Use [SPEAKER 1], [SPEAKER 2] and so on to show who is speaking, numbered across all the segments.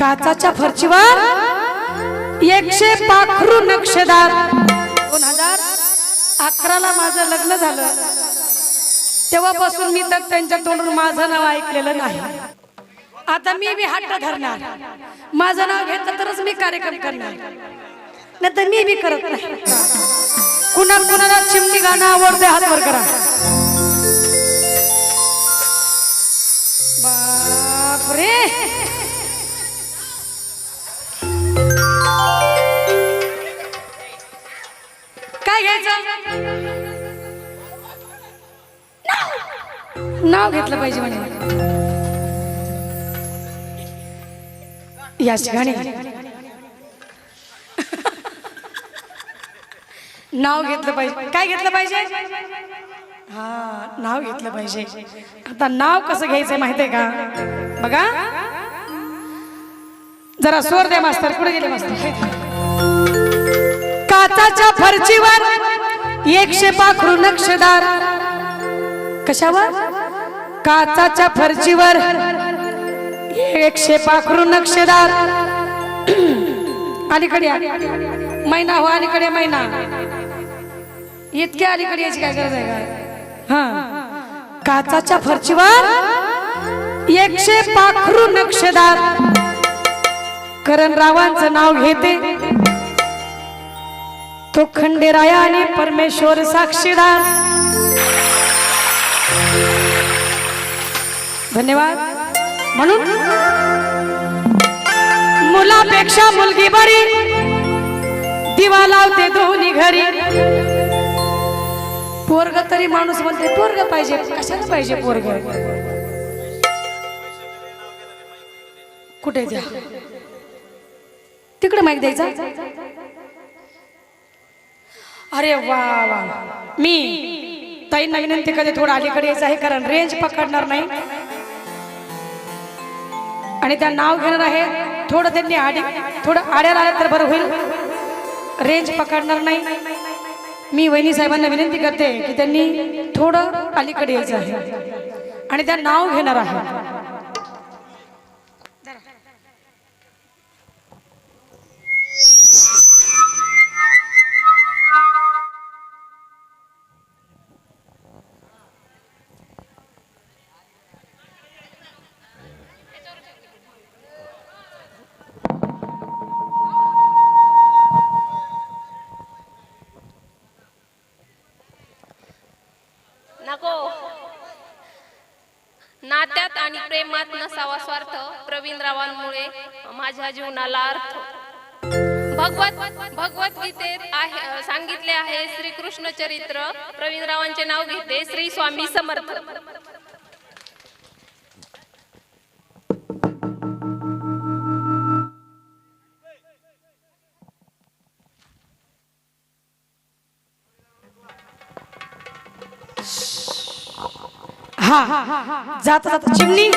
[SPEAKER 1] काचाच्या फरचीवर एकशे पाखरू नक्षदार. दोन हजार अकराला माझं लग्न झालं. तेव्हापासून मी तर त्यांच्या तोंडून माझं नाव ऐकलेलं नाही. आता मी बी हट्ट धरणार. माझं नाव घेतलं तरच मी कार्यक्रम करणार. नाही तर मी बी करत नाही. कुणा कुणाला चिमणी गाणं आवडते हात वर करा. बापरे! नाव घेतलं पाहिजे म्हणजे या ठिकाणी. नाव घेतलं पाहिजे. काय घेतलं पाहिजे? हा नाव घेतलं पाहिजे. आता नाव कसं घ्यायचंय माहितीये का? बघा. जरा स्वर द्या मास्तर. पुढे गेले मास्तर? काचाच्या फरचीवर एकशे पाखरू नक्षदार. कशावर? काचाच्या फरचीवर एकशे पाखरू नक्षदार. अलीकडे महिना हो अलीकडे महिना इतक्या अलीकडे याची काय गरज आहे का? हा. काचाच्या फरचीवर एकशे पाखरू नक्षदार. करण रावांचं नाव घेते. तो खंडेराया आणि परमेश्वर साक्षीदार. धन्यवाद. म्हणून मुलापेक्षा मुलगी बरी. दिवा लावते दोन्ही घरी. पोरग तरी माणूस म्हणते पोरग पाहिजे कशाला पाहिजे पोरग? कुठे द्या? तिकडे माहिती द्यायचा? अरे वा वा. मी ताईंना विनंती कधी थोडं अलीकडे यायचं आहे कारण रेंज पकडणार नाही. आणि त्या नाव घेणार आहे. थोडं त्यांनी आडी थोडं आड्या आलं तर बरं होईल. रेंज पकडणार नाही. मी वहिनी साहेबांना विनंती करते की त्यांनी थोडं अलीकडे यायचं आहे. आणि त्या नाव घेणार आहे.
[SPEAKER 2] आणि प्रेमात नसावा स्वार्थ प्रवीणरावांमुळे माझ्या जीवनाला अर्थ. भगवत भगवद्गीतेत आहे सांगितले आहे श्री कृष्ण चरित्र. प्रवीणरावांचे नाव घेते श्री स्वामी समर्थ.
[SPEAKER 1] हा. जात जात चिमणी.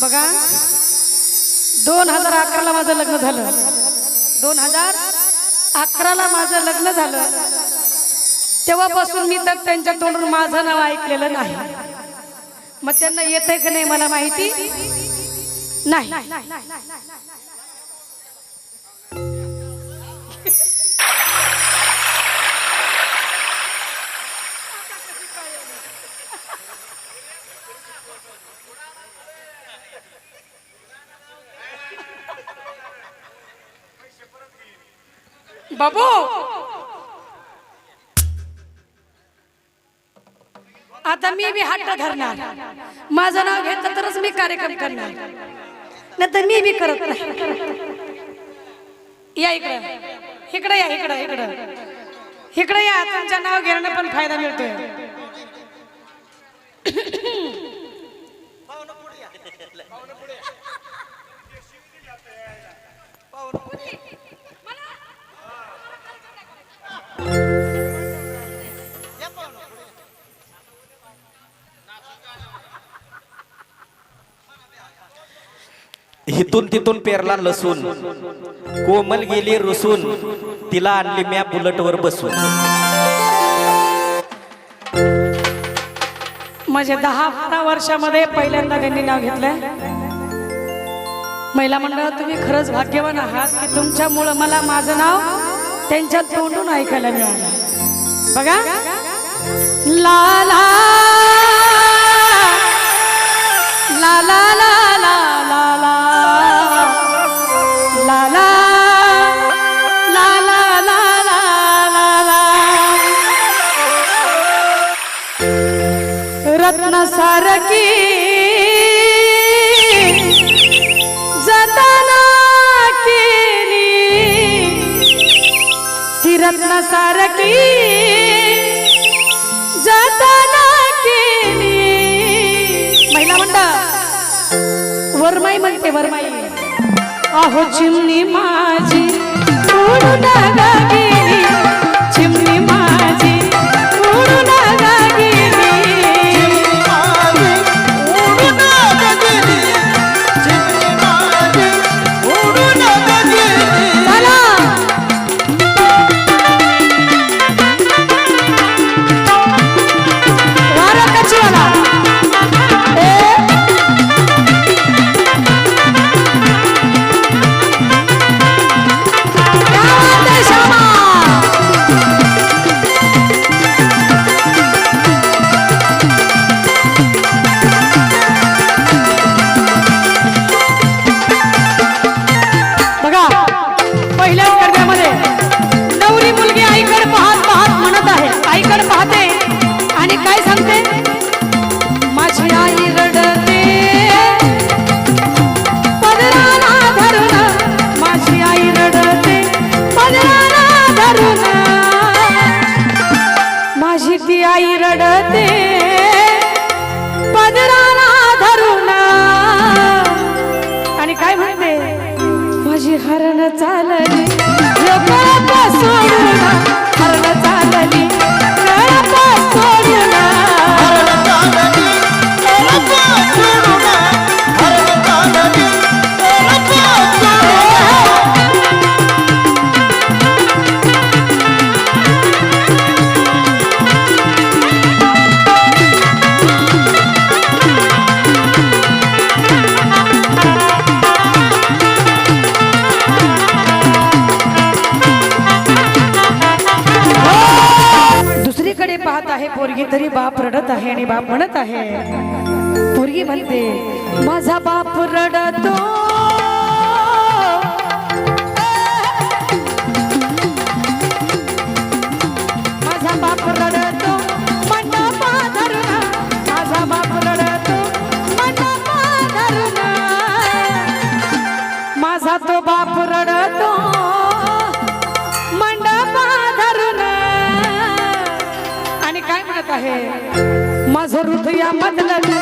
[SPEAKER 1] बघा. दोन हजार अकराला माझं लग्न झालं. दोन हजार अकराला माझं लग्न झालं. तेव्हापासून मी तर त्यांच्या तोंडून माझं नाव ऐकलेलं नाही. मग त्यांना येत आहे का नाही मला माहिती? नाही. बाबू! आता मी बी हट्ट धरणार. माझं नाव घेतलं तरच मी कार्यक्रम करणार. नाही मी बी करत नाही. या इकडं. इकडं या इकडं इकडं. इकडं या तुमच्या नाव घेणं पण फायदा मिळतोय.
[SPEAKER 3] हिथून तिथून पेरला लसून कोमल गेली रुसून. तिला आणली म्या बुलटवर बसून.
[SPEAKER 1] म्हणजे दहा बारा वर्षामध्ये पहिल्यांदा त्यांनी नाव घेतलंय. महिला मंडळ तुम्ही खरंच भाग्यवान आहात की तुमच्यामुळं मला माझं नाव त्यांच्या तोंडून ऐकायला मिळालं. बघा. ला ला ला. ला ला ला. रत्न जाताना जतना केली. ती रत्न सारकी जतना केली. महिला म्हणता वरमाई म्हणते वरमाई. अहो चिमणी माझी सोडून गेली. मायने माझी हरण चालली. हरण चालली. आहे आणि बाप म्हणत आहे. पोरगी म्हणते माझा बाप रडतो 对呀ายา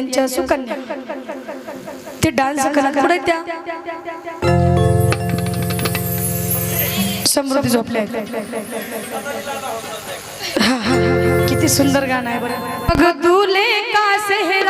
[SPEAKER 1] यांच्या सुकन्या. ते डान्स करत पुढे त्या. समृद्धी झोपल्या. किती सुंदर गाणं आहे बरं. अग दूल्हे का सेहरा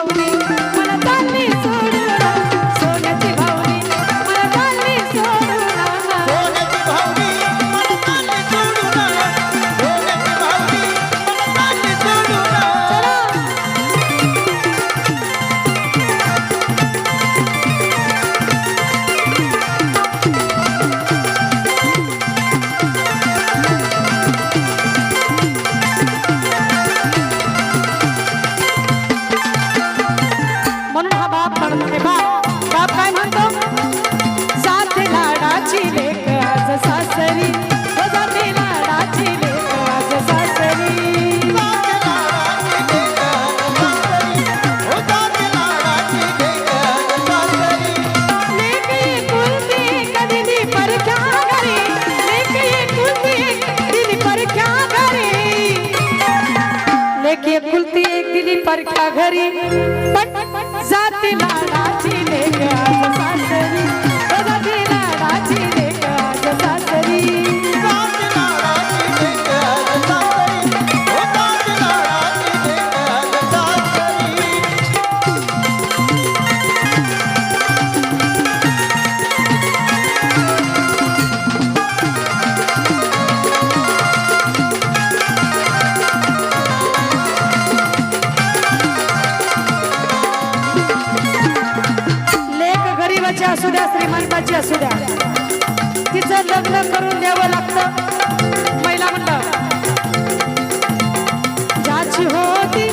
[SPEAKER 1] एक दिली परख्या घरी. पण जाती लाडाची लेख असू द्या. तिचं लग्न करून द्यावं लागतं. महिला म्हणलं ज्याची होती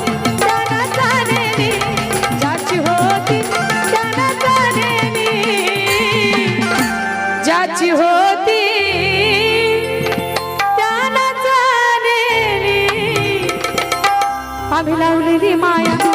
[SPEAKER 1] आम्ही लावलेली माया.